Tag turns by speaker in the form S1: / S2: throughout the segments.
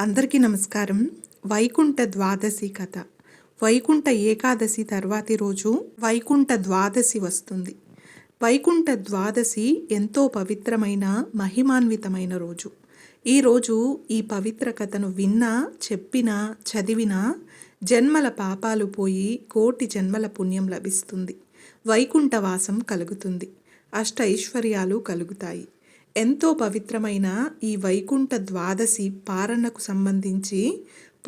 S1: అందరికీ నమస్కారం. వైకుంఠ ద్వాదశి కథ. వైకుంఠ ఏకాదశి తర్వాతి రోజు వైకుంఠ ద్వాదశి వస్తుంది. వైకుంఠ ద్వాదశి ఎంతో పవిత్రమైన మహిమాన్వితమైన రోజు. ఈ రోజు ఈ పవిత్ర కథను విన్నా చెప్పినా చదివినా జన్మల పాపాలు పోయి కోటి జన్మల పుణ్యం లభిస్తుంది. వైకుంఠవాసం కలుగుతుంది. అష్ట ఐశ్వర్యాలు కలుగుతాయి. ఎంతో పవిత్రమైన ఈ వైకుంఠ ద్వాదశి పారణకు సంబంధించి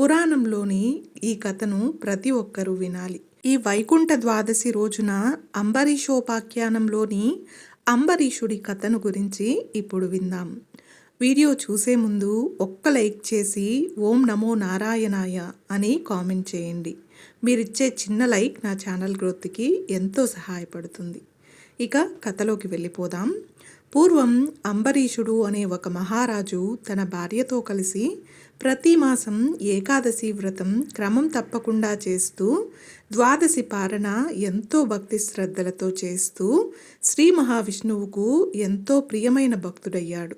S1: పురాణంలోని ఈ కథను ప్రతి ఒక్కరూ వినాలి. ఈ వైకుంఠ ద్వాదశి రోజున అంబరీషోపాఖ్యానంలోని అంబరీషుడి కథను గురించి ఇప్పుడు విందాం. వీడియో చూసే ముందు ఒక్క లైక్ చేసి ఓం నమో నారాయణాయ అని కామెంట్ చేయండి. మీరిచ్చే చిన్న లైక్ నా ఛానల్ గ్రోత్కి ఎంతో సహాయపడుతుంది. ఇక కథలోకి వెళ్ళిపోదాం. పూర్వం అంబరీషుడు అనే ఒక మహారాజు తన భార్యతో కలిసి ప్రతి మాసం ఏకాదశి వ్రతం క్రమం తప్పకుండా చేస్తూ ద్వాదశి పారణ ఎంతో భక్తి శ్రద్ధలతో చేస్తూ శ్రీ మహావిష్ణువుకు ఎంతో ప్రియమైన భక్తుడయ్యాడు.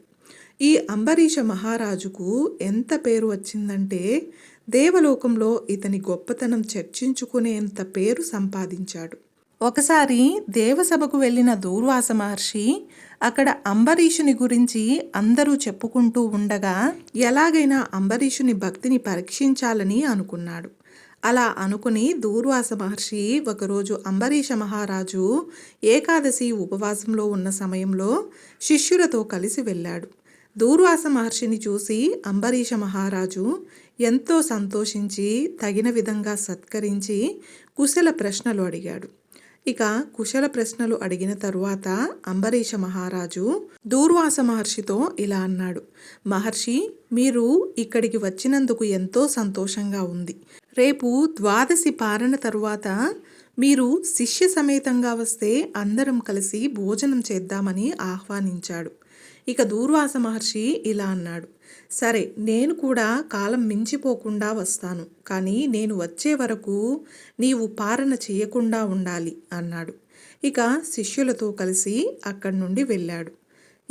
S1: ఈ అంబరీష మహారాజుకు ఎంత పేరు వచ్చిందంటే దేవలోకంలో ఇతని గొప్పతనం చర్చించుకునేంత పేరు సంపాదించాడు. ఒకసారి దేవసభకు వెళ్ళిన దూర్వాస మహర్షి అక్కడ అంబరీషుని గురించి అందరూ చెప్పుకుంటూ ఉండగా ఎలాగైనా అంబరీషుని భక్తిని పరీక్షించాలని అనుకున్నాడు. అలా అనుకుని దూర్వాస మహర్షి ఒకరోజు అంబరీష మహారాజు ఏకాదశి ఉపవాసంలో ఉన్న సమయంలో శిష్యులతో కలిసి వెళ్ళాడు. దూర్వాస మహర్షిని చూసి అంబరీష మహారాజు ఎంతో సంతోషించి తగిన విధంగా సత్కరించి కుశల ప్రశ్నలు అడిగాడు. ఇక కుశల ప్రశ్నలు అడిగిన తరువాత అంబరీష మహారాజు దూర్వాస మహర్షితో ఇలా అన్నాడు. మహర్షి మీరు ఇక్కడికి వచ్చినందుకు ఎంతో సంతోషంగా ఉంది. రేపు ద్వాదశి పారణ తరువాత మీరు శిష్య సమేతంగా వస్తే అందరం కలిసి భోజనం చేద్దామని ఆహ్వానించాడు ఇక దూర్వాస మహర్షి ఇలా అన్నాడు. సరే నేను కూడా కాలం మించిపోకుండా వస్తాను. కానీ నేను వచ్చే వరకు నీవు పారణ చేయకుండా ఉండాలి అన్నాడు. ఇక శిష్యులతో కలిసి అక్కడి నుండి వెళ్ళాడు.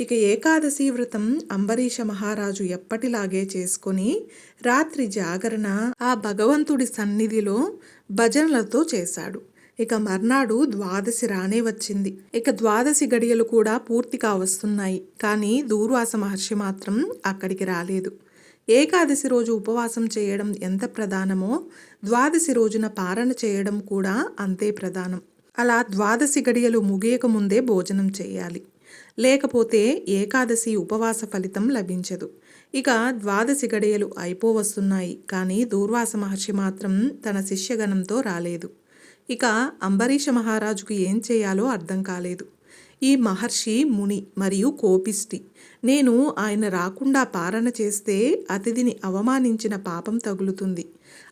S1: ఇక ఏకాదశి వ్రతం అంబరీష మహారాజు ఎప్పటిలాగే చేసుకొని రాత్రి జాగరణ ఆ భగవంతుడి సన్నిధిలో భజనలతో చేశాడు. ఇక మర్నాడు ద్వాదశి రానే వచ్చింది. ఇక ద్వాదశి గడియలు కూడా పూర్తిగా వస్తున్నాయి. కానీ దూర్వాస మహర్షి మాత్రం అక్కడికి రాలేదు. ఏకాదశి రోజు ఉపవాసం చేయడం ఎంత ప్రధానమో ద్వాదశి రోజున పారణ చేయడం కూడా అంతే ప్రధానం. అలా ద్వాదశి గడియలు ముగియక ముందే భోజనం చేయాలి. లేకపోతే ఏకాదశి ఉపవాస ఫలితం లభించదు. ఇక ద్వాదశి గడియలు అయిపోవస్తున్నాయి. కానీ దూర్వాస మహర్షి మాత్రం తన శిష్యగణంతో రాలేదు. ఇక అంబరీష మహారాజుకు ఏం చేయాలో అర్థం కాలేదు. ఈ మహర్షి ముని మరియు కోపిష్టి నేను ఆయన రాకుండా పారణ చేస్తే అతిథిని అవమానించిన పాపం తగులుతుంది.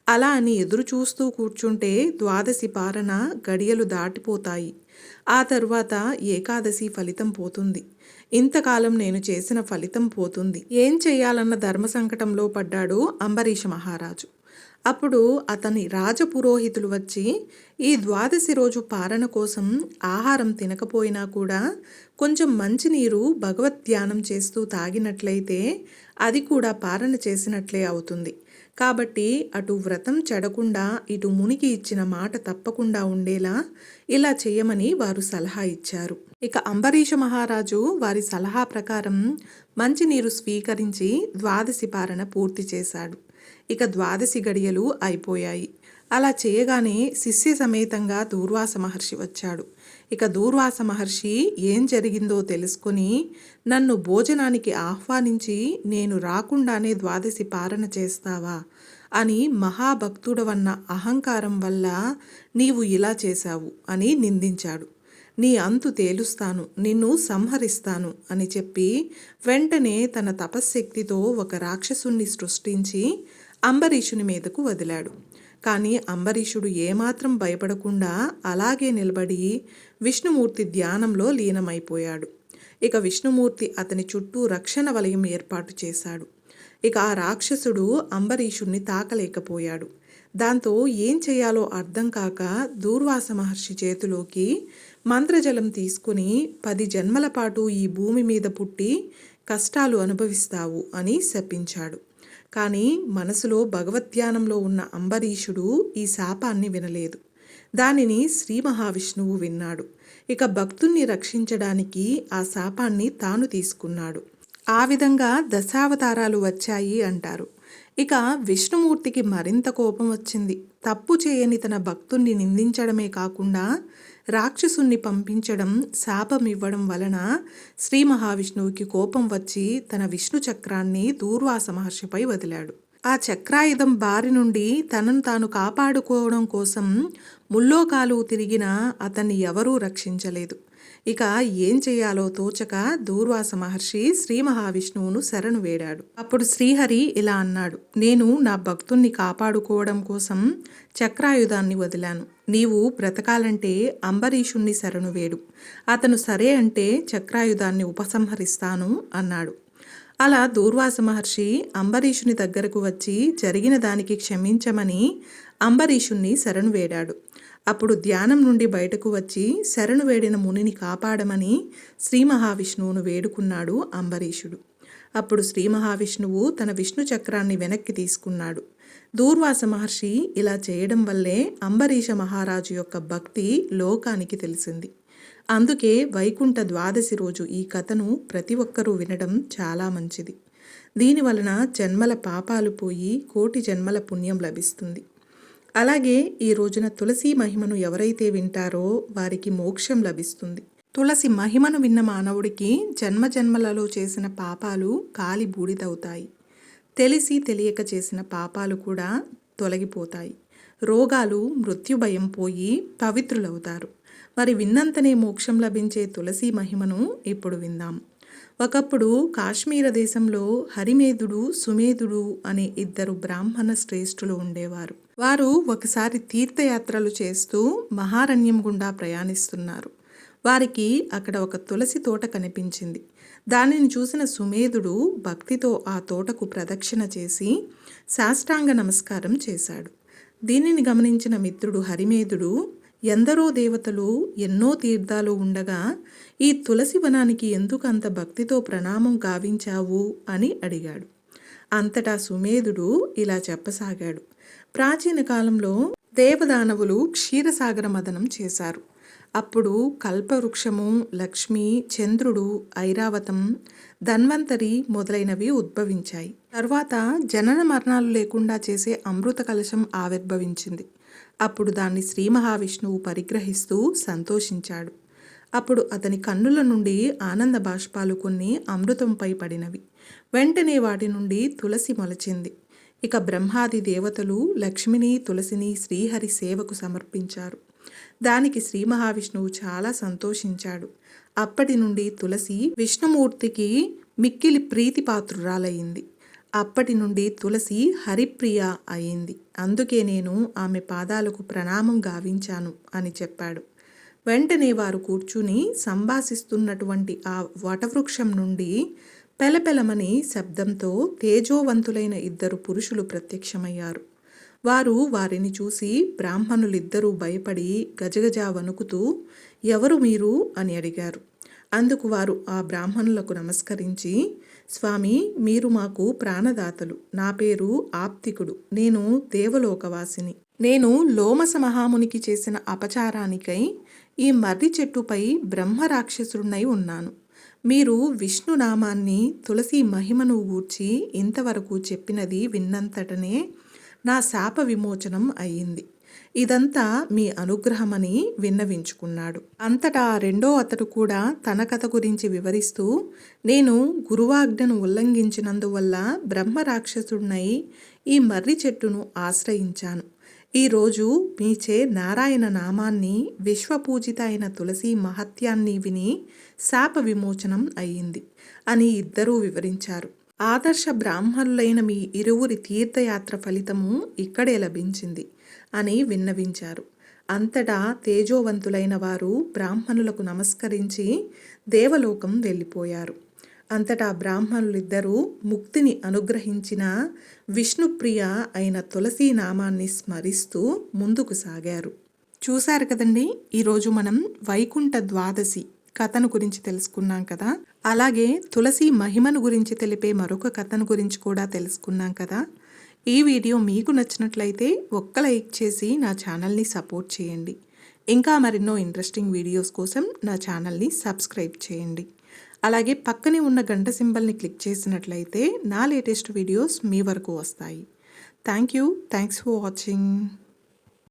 S1: అలా అని ఎదురు చూస్తూ కూర్చుంటే ద్వాదశి పారణ గడియలు దాటిపోతాయి. ఆ తరువాత ఏకాదశి ఫలితం పోతుంది. ఇంతకాలం నేను చేసిన ఫలితం పోతుంది. ఏం చేయాలన్న ధర్మ సంకటంలో పడ్డాడు అంబరీష మహారాజు. అప్పుడు అతని రాజపురోహితులు వచ్చి ఈ ద్వాదశి రోజు పారణ కోసం ఆహారం తినకపోయినా కూడా కొంచెం మంచినీరు భగవద్ ధ్యానం చేస్తూ తాగినట్లయితే అది కూడా పారణ చేసినట్లే అవుతుంది. కాబట్టి అటు వ్రతం చెడకుండా ఇటు మునికి ఇచ్చిన మాట తప్పకుండా ఉండేలా ఇలా చేయమని వారు సలహా ఇచ్చారు. ఇక అంబరీష మహారాజు వారి సలహా ప్రకారం మంచినీరు స్వీకరించి ద్వాదశి పారణ పూర్తి చేశాడు. ఇక ద్వాదశి గడియలు అయిపోయాయి. అలా చేయగానే శిష్య సమేతంగా దూర్వాస మహర్షి వచ్చాడు. ఇక దూర్వాస మహర్షి ఏం జరిగిందో తెలుసుకొని నన్ను భోజనానికి ఆహ్వానించి నేను రాకుండానే ద్వాదశి పారణ చేస్తావా? అని మహాభక్తుడవన్న అహంకారం వల్ల నీవు ఇలా చేశావు అని నిందించాడు. నీ అంతు తేలుస్తాను నిన్ను సంహరిస్తాను అని చెప్పి వెంటనే తన తపశ్శక్తితో ఒక రాక్షసుణ్ణి సృష్టించి అంబరీషుని మీదకు వదిలాడు. కానీ అంబరీషుడు ఏమాత్రం భయపడకుండా అలాగే నిలబడి విష్ణుమూర్తి ధ్యానంలో లీనమైపోయాడు. ఇక విష్ణుమూర్తి అతని చుట్టూ రక్షణ వలయం ఏర్పాటు చేశాడు. ఇక ఆ రాక్షసుడు అంబరీషుణ్ణి తాకలేకపోయాడు. దాంతో ఏం చేయాలో అర్థం కాక దూర్వాస మహర్షి చేతిలోకి మంత్రజలం తీసుకుని పది జన్మల పాటు ఈ భూమి మీద పుట్టి కష్టాలు అనుభవిస్తావు అని శపించాడు. కానీ మనసులో భగవద్ధ్యానంలో ఉన్న అంబరీషుడు ఈ శాపాన్ని వినలేదు. దానిని శ్రీ మహావిష్ణువు విన్నాడు. ఇక భక్తుణ్ణి రక్షించడానికి ఆ శాపాన్ని తాను తీసుకున్నాడు. ఆ విధంగా దశావతారాలు వచ్చాయి అంటారు. ఇక విష్ణుమూర్తికి మరింత కోపం వచ్చింది. తప్పు చేయని తన భక్తుణ్ణి నిందించడమే కాకుండా రాక్షసుణ్ణి పంపించడం శాపం ఇవ్వడం వలన శ్రీ మహావిష్ణువుకి కోపం వచ్చి తన విష్ణు చక్రాన్ని దూర్వాస మహర్షిపై వదిలాడు. ఆ చక్రాయుధం బారి నుండి తనను తాను కాపాడుకోవడం కోసం ముల్లోకాలు తిరిగినా అతన్ని ఎవరూ రక్షించలేదు. ఇక ఏం చేయాలో తోచక దూర్వాస మహర్షి శ్రీ మహావిష్ణువును శరణు వేడాడు. అప్పుడు శ్రీహరి ఇలా అన్నాడు నేను నా భక్తుణ్ణి కాపాడుకోవడం కోసం చక్రాయుధాన్ని వదిలాను. నీవు బ్రతకాలంటే అంబరీషుణ్ణి శరణు వేడు. అతను సరే అంటే చక్రాయుధాన్ని ఉపసంహరిస్తాను అన్నాడు. అలా దూర్వాస మహర్షి అంబరీషుని దగ్గరకు వచ్చి జరిగిన దానికి క్షమించమని అంబరీషుణ్ణి శరణు వేడాడు. అప్పుడు ధ్యానం నుండి బయటకు వచ్చి శరణు వేడిన మునిని కాపాడమని శ్రీ మహావిష్ణువును వేడుకున్నాడు అంబరీషుడు. అప్పుడు శ్రీ మహావిష్ణువు తన విష్ణు చక్రాన్ని వెనక్కి తీసుకున్నాడు. దూర్వాస మహర్షి ఇలా చేయడం వల్లే అంబరీష మహారాజు యొక్క భక్తి లోకానికి తెలిసింది. అందుకే వైకుంఠ ద్వాదశి రోజు ఈ కథను ప్రతి ఒక్కరూ వినడం చాలా మంచిది. దీని వలన జన్మల పాపాలు పోయి కోటి జన్మల పుణ్యం లభిస్తుంది. అలాగే ఈ రోజున తులసి మహిమను ఎవరైతే వింటారో వారికి మోక్షం లభిస్తుంది. తులసి మహిమను విన్న మానవుడికి జన్మ జన్మలలో చేసిన పాపాలు కాలి బూడిదవుతాయి. తెలిసి తెలియక చేసిన పాపాలు కూడా తొలగిపోతాయి. రోగాలు మృత్యుభయం పోయి పవిత్రులవుతారు. మరి విన్నంతనే మోక్షం లభించే తులసి మహిమను ఇప్పుడు విందాం. ఒకప్పుడు కాశ్మీర దేశంలో హరిమేధుడు సుమేధుడు అనే ఇద్దరు బ్రాహ్మణ శ్రేష్ఠులు ఉండేవారు. వారు ఒకసారి తీర్థయాత్రలు చేస్తూ మహారణ్యం గుండా ప్రయాణిస్తున్నారు. వారికి అక్కడ ఒక తులసి తోట కనిపించింది. దానిని చూసిన సుమేధుడు భక్తితో ఆ తోటకు ప్రదక్షిణ చేసి సాష్టాంగ నమస్కారం చేశాడు. దీనిని గమనించిన మిత్రుడు హరిమేధుడు ఎందరో దేవతలు ఎన్నో తీర్థాలు ఉండగా ఈ తులసి వనానికి ఎందుకు అంత భక్తితో ప్రణామం గావించావు? అని అడిగాడు. అంతటా సుమేధుడు ఇలా చెప్పసాగాడు. ప్రాచీన కాలంలో దేవదానవులు క్షీరసాగర మదనం చేశారు. అప్పుడు కల్పవృక్షము లక్ష్మి చంద్రుడు ఐరావతం ధన్వంతరి మొదలైనవి ఉద్భవించాయి. తర్వాత జనన మరణాలు లేకుండా చేసే అమృత కలశం ఆవిర్భవించింది. అప్పుడు దాన్ని శ్రీ మహావిష్ణువు పరిగ్రహిస్తూ సంతోషించాడు. అప్పుడు అతని కన్నుల నుండి ఆనంద బాష్పాలు కొన్ని అమృతంపై పడినవి. వెంటనే వాటి నుండి తులసి మొలచింది. ఇక బ్రహ్మాది దేవతలు లక్ష్మిని తులసిని శ్రీహరి సేవకు సమర్పించారు. దానికి శ్రీ మహావిష్ణువు చాలా సంతోషించాడు. అప్పటి నుండి తులసి విష్ణుమూర్తికి మిక్కిలి ప్రీతిపాత్రురాలయ్యింది అప్పటి నుండి తులసి హరిప్రియ అయింది. అందుకే నేను ఆమె పాదాలకు ప్రణామం గావించాను అని చెప్పాడు. వెంటనే వారు కూర్చుని సంభాషిస్తున్నటువంటి ఆ వటవృక్షం నుండి పెలపెలమని శబ్దంతో తేజోవంతులైన ఇద్దరు పురుషులు ప్రత్యక్షమయ్యారు. వారు వారిని చూసి బ్రాహ్మణులిద్దరూ భయపడి గజగజ వణుకుతూ ఎవరు మీరు? అని అడిగారు. అందుకు వారు ఆ బ్రాహ్మణులకు నమస్కరించి స్వామి మీరు మాకు ప్రాణదాతలు. నా పేరు ఆప్తికుడు. నేను దేవలోకవాసిని. నేను లోమస మహామునికి చేసిన అపచారానికై ఈ మర్రి చెట్టుపై బ్రహ్మరాక్షసుడినై ఉన్నాను. మీరు విష్ణునామాన్ని తులసి మహిమను గూర్చి ఇంతవరకు చెప్పినది విన్నంతటనే నా శాప విమోచనం అయ్యింది. ఇదంతా మీ అనుగ్రహమని విన్నవించుకున్నాడు. అంతటా రెండో అతడు కూడా తన కథ గురించి వివరిస్తూ నేను గురువాజ్ఞను ఉల్లంఘించినందువల్ల బ్రహ్మ రాక్షసుడినై ఈ మర్రి చెట్టును ఆశ్రయించాను. ఈరోజు మీచే నారాయణ నామాన్ని విశ్వపూజిత అయిన తులసి మహత్యాన్ని విని శాప విమోచనం అయ్యింది అని ఇద్దరూ వివరించారు. ఆదర్శ బ్రాహ్మణులైన మీ ఇరువురి తీర్థయాత్ర ఫలితము ఇక్కడే లభించింది అని విన్నవించారు. అంతటా తేజోవంతులైన వారు బ్రాహ్మణులకు నమస్కరించి దేవలోకం వెళ్ళిపోయారు. అంతటా బ్రాహ్మణులిద్దరూ ముక్తిని అనుగ్రహించిన విష్ణుప్రియ అయిన తులసీ నామాన్ని స్మరిస్తూ ముందుకు సాగారు. చూశారు కదండి? ఈరోజు మనం వైకుంఠ ద్వాదశి కథను గురించి తెలుసుకున్నాం కదా? అలాగే తులసి మహిమను గురించి తెలిపే మరొక కథను గురించి కూడా తెలుసుకున్నాం కదా? ఈ వీడియో మీకు నచ్చినట్లయితే ఒక్క లైక్ చేసి నా ఛానల్ని సపోర్ట్ చేయండి. ఇంకా మరెన్నో ఇంట్రెస్టింగ్ వీడియోస్ కోసం నా ఛానల్ని సబ్స్క్రైబ్ చేయండి. అలాగే పక్కనే ఉన్న గంట సింబల్ని క్లిక్ చేసినట్లయితే నా లేటెస్ట్ వీడియోస్ మీ వరకు వస్తాయి. Thank you. Thanks for watching.